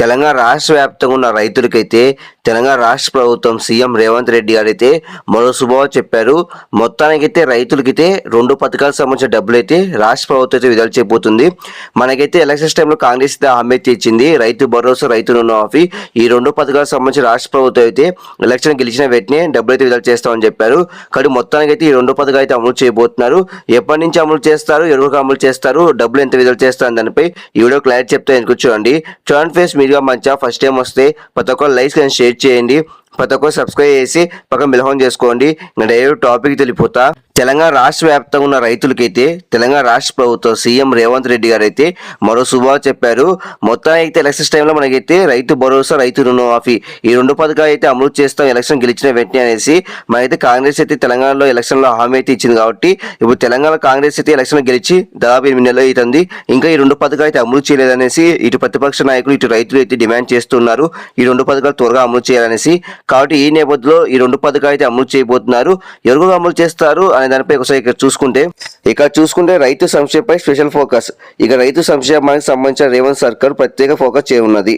తెలంగాణ రాష్ట్ర వ్యాప్తంగా ఉన్న రైతులకైతే తెలంగాణ రాష్ట్ర ప్రభుత్వం సీఎం రేవంత్ రెడ్డి గారు అయితే మరో శుభవ చెప్పారు. మొత్తానికైతే రైతులకైతే రెండు పథకాలకు సంబంధించిన డబ్బులు అయితే రాష్ట్ర ప్రభుత్వం అయితే విడుదల చేయబోతుంది. మనకైతే ఎలక్షన్స్ టైంలో కాంగ్రెస్ అయితే హామీ ఇచ్చింది. రైతు భరోసా రైతు రుణమాఫీ ఈ రెండు పథకాలకు సంబంధించి రాష్ట్ర ప్రభుత్వం అయితే ఎలక్షన్ గెలిచిన వెంటనే డబ్బులు అయితే విడుదల చేస్తామని చెప్పారు. కానీ మొత్తానికైతే ఈ రెండు పథకాలు అయితే అమలు చేయబోతున్నారు. ఎప్పటి నుంచి అమలు చేస్తారు? ఎవరికి అమలు చేస్తారు? డబ్బులు ఎంత విడుదల చేస్తారు? దానిపై ఈ వీడియో క్లారిటీ చెప్తే ఎందుకు చూడండి చూడండి ఫేస్ మీరుగా మంచిగా ఫస్ట్ టైం వస్తే ప్రతి ఒక్కరు లైక్స్ అండ్ షేర్ చేయండి. ప్రతి ఒక్కరు సబ్స్క్రైబ్ చేసి పక్కన మిలహం చేసుకోండి. ఇంకా డైరెక్ట్ టాపిక్ తెలిపోతా తెలంగాణ రాష్ట్ర వ్యాప్తంగా ఉన్న రైతులకైతే తెలంగాణ రాష్ట్ర ప్రభుత్వం సీఎం రేవంత్ రెడ్డి గారు అయితే మరో శుభాలు చెప్పారు. మొత్తం అయితే ఎలక్షన్స్ టైంలో మనకైతే రైతు భరోసా రైతు రుణమాఫీ ఈ రెండు పథకాలు అయితే అమలు చేస్తాం. ఎలక్షన్ గెలిచిన వెంటనే అనేసి మనైతే కాంగ్రెస్ అయితే తెలంగాణలో ఎలక్షన్లో హామీ అయితే ఇచ్చింది కాబట్టి ఇప్పుడు తెలంగాణ కాంగ్రెస్ అయితే ఎలక్షన్ గెలిచి దాదాపు ఎనిమిది నెలలు అవుతుంది. ఇంకా ఈ రెండు పథకాలు అయితే అమలు చేయలేదనేసి ఇటు ప్రతిపక్ష నాయకులు ఇటు రైతులు అయితే డిమాండ్ చేస్తున్నారు. ఈ రెండు పథకాలు త్వరగా అమలు చేయాలనేసి కాబట్టి ఈ నేపథ్యంలో ఈ రెండు పథకాలు అయితే అమలు చేయబోతున్నారు. ఎవరు అమలు చేస్తారు అనే దానిపై ఒకసారి ఇక్కడ చూసుకుంటే ఇక్కడ చూసుకుంటే రైతు సంక్షేమపై స్పెషల్ ఫోకస్. ఇక రైతు సంక్షేమానికి సంబంధించిన రేవంత్ సర్కార్ ప్రత్యేక ఫోకస్ చేయనున్నది.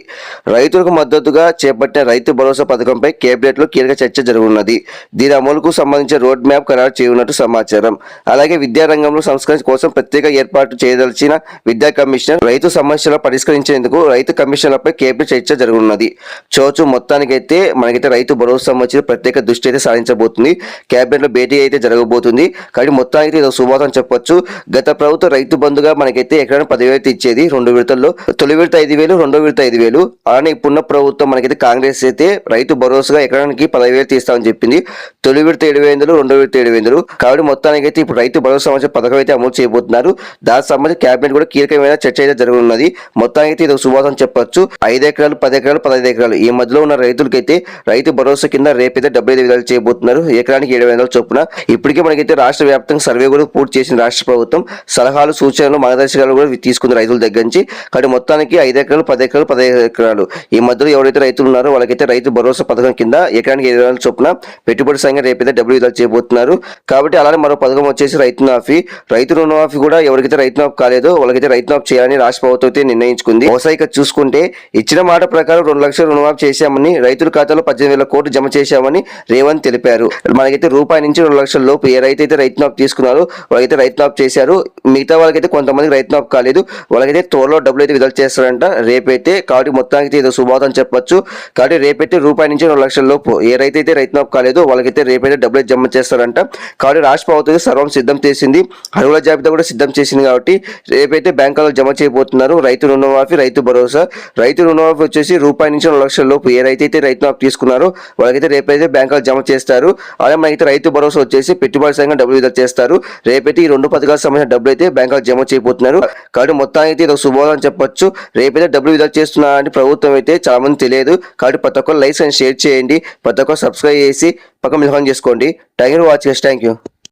రైతులకు మద్దతుగా చేపట్టిన రైతు భరోసా పథకంపై కేబినెట్లో కీలక చర్చ జరగనున్నది. దీని అమలుకు సంబంధించిన రోడ్ మ్యాప్ ఖరారు చేయనున్నట్టు సమాచారం. అలాగే విద్యారంగంలో సంస్కరణ కోసం ప్రత్యేక ఏర్పాటు చేయదలిచిన విద్యా కమిషన్ రైతు సమస్యలు పరిష్కరించేందుకు రైతు కమిషన్లపై కేబినెట్ చర్చ జరగనున్నది. చోచు మొత్తానికైతే మనకైతే రైతు భరోసా సంబంధించిన ప్రత్యేక దృష్టి అయితే సాధించబోతుంది. కేబినెట్లో భేటీ అయితే జరగబోతుంది. కానీ మొత్తానికి ఇది శుభాతం చెప్పొచ్చు. గత ప్రభుత్వం రైతు బంధుగా మనకైతే ఎక్కడ పదివేలు ఇచ్చేది రెండు విడతల్లో. తొలి విడత ఐదు వేలు రెండో విడత ఐదు వేలు. అలానే ఇప్పుడున్న ప్రభుత్వం మనకైతే కాంగ్రెస్ అయితే రైతు భరోసాగా ఎకరానికి పదివేలు తీస్తామని చెప్పింది. తొలి విడత ఏడు వేలు రెండో విడత ఏడు వేలు కాబట్టి మొత్తానికి అయితే ఇప్పుడు రైతు భరోసా సంబంధించిన పథకం అయితే అమలు చేయబోతున్నారు. దానికి సంబంధించి కేబినెట్ కూడా కీలకమైన చర్చ అయితే జరగనున్నది. మొత్తానికి అయితే ఇది ఒక శుభాతం చెప్పొచ్చు. ఐదు ఎకరాలు పది ఎకరాలు పదహైదు ఎకరాలు. ఈ మధ్యలో ఉన్న రైతులకైతే రైతు భరోసా కింద రేపైతే డెబ్బై ఐదు విధాలు చేయబోతున్నారు. ఎకరానికి ఏడు వేల చొప్పున. ఇప్పటికే మనకైతే రాష్ట్ర వ్యాప్తంగా సర్వే కూడా పూర్తి చేసిన రాష్ట్ర ప్రభుత్వం. సలహాలు సూచనలు మార్గదర్శకాలు కూడా తీసుకుంది రైతుల దగ్గర నుంచి. కానీ మొత్తానికి ఐదు ఎకరాలు పది ఎకరాలు పదిహేను ఎకరాలు. ఈ మధ్యలో ఎవరైతే రైతులు ఉన్నారో వాళ్ళకైతే రైతు భరోసా పథకం కింద ఎకరానికి ఏడు వేల చొప్పున పెట్టుబడి సంఘం రేపైతే డబ్బులు విడుదల చేయబోతున్నారు. కాబట్టి అలానే మరో పథకం వచ్చేసి రైతు మాఫీ రైతు రుణమాఫీ కూడా ఎవరికైతే రైతు మాఫ్ కాలేదో వాళ్ళకైతే రైతు మాఫ్ చేయాలని రాష్ట్ర ప్రభుత్వం అయితే నిర్ణయించుకుంది. వ్యవసాయిక చూసుకుంటే ఇచ్చిన మాట ప్రకారం రెండు లక్షల రుణమాఫీ చేశామని రైతుల ఖాతాలో పద్దెనిమిది వేల కోట్లు జమ చేశామని రేవంత్ తెలిపారు. మనకైతే రూపాయి నుంచి రెండు లక్షల లోపు ఏ రైతు అయితే రైతు నాప్ తీసుకున్నారో వాళ్ళకైతే రైతు నాప్ చేశారు. మిగతా వాళ్ళకైతే కొంతమంది రైతు నాప్ కాలేదు. వాళ్ళకైతే త్వరలో డబ్బులు అయితే విడుదల చేస్తారంట. రేపైతే కాబట్టి మొత్తానికి ఏదో శుభాతం చెప్పొచ్చు. కాబట్టి రేపైతే రూపాయి నుంచి రెండు లక్షల లోపు ఏ రైతు అయితే రైతు నాప్ కాలేదో వాళ్ళకైతే రేపైతే డబ్బులు అయితే జమ చేస్తారంట. కాబట్టి రాష్ట్ర ప్రభుత్వం సర్వం సిద్ధం చేసింది. అరువుల జాబితా కూడా సిద్ధం చేసింది కాబట్టి రేపైతే బ్యాంకులో జమ చేయబోతున్నారు. రైతు రుణమాఫీ రైతు భరోసా. రైతు రుణమాఫీ వచ్చేసి రూపాయి నుంచి రెండు లక్షల లోపు ఏ రైతు అయితే రైతు మాఫీ తీసుకున్నారో వాళ్ళకైతే రేపైతే బ్యాంకులో జమ చేస్తారు. అలాగే మనకైతే రైతు భరోసా వచ్చేసి పెట్టుబడి సంఘం డబ్బులు విడుదల చేస్తారు. రేపైతే ఈ రెండు పథకాలకు సంబంధించిన డబ్బులు అయితే బ్యాంకులో జమ చేయబోతున్నారు. కాబట్టి మొత్తానికి ఇది ఒక శుభోదం చెప్పొచ్చు. రేపైతే డబ్బులు విడుదల చేస్తున్నారని ప్రభుత్వం అయితే చాలా మంది తెలియదు. కాబట్టి ప్రతి ఒక్కరు లైక్స్ అండ్ షేర్ చేయండి ప్రతి ఒక్కరు సబ్స్క్రైబ్ చేసి పక్కన మిలహం చేసుకోండి. Thank you watch thank you.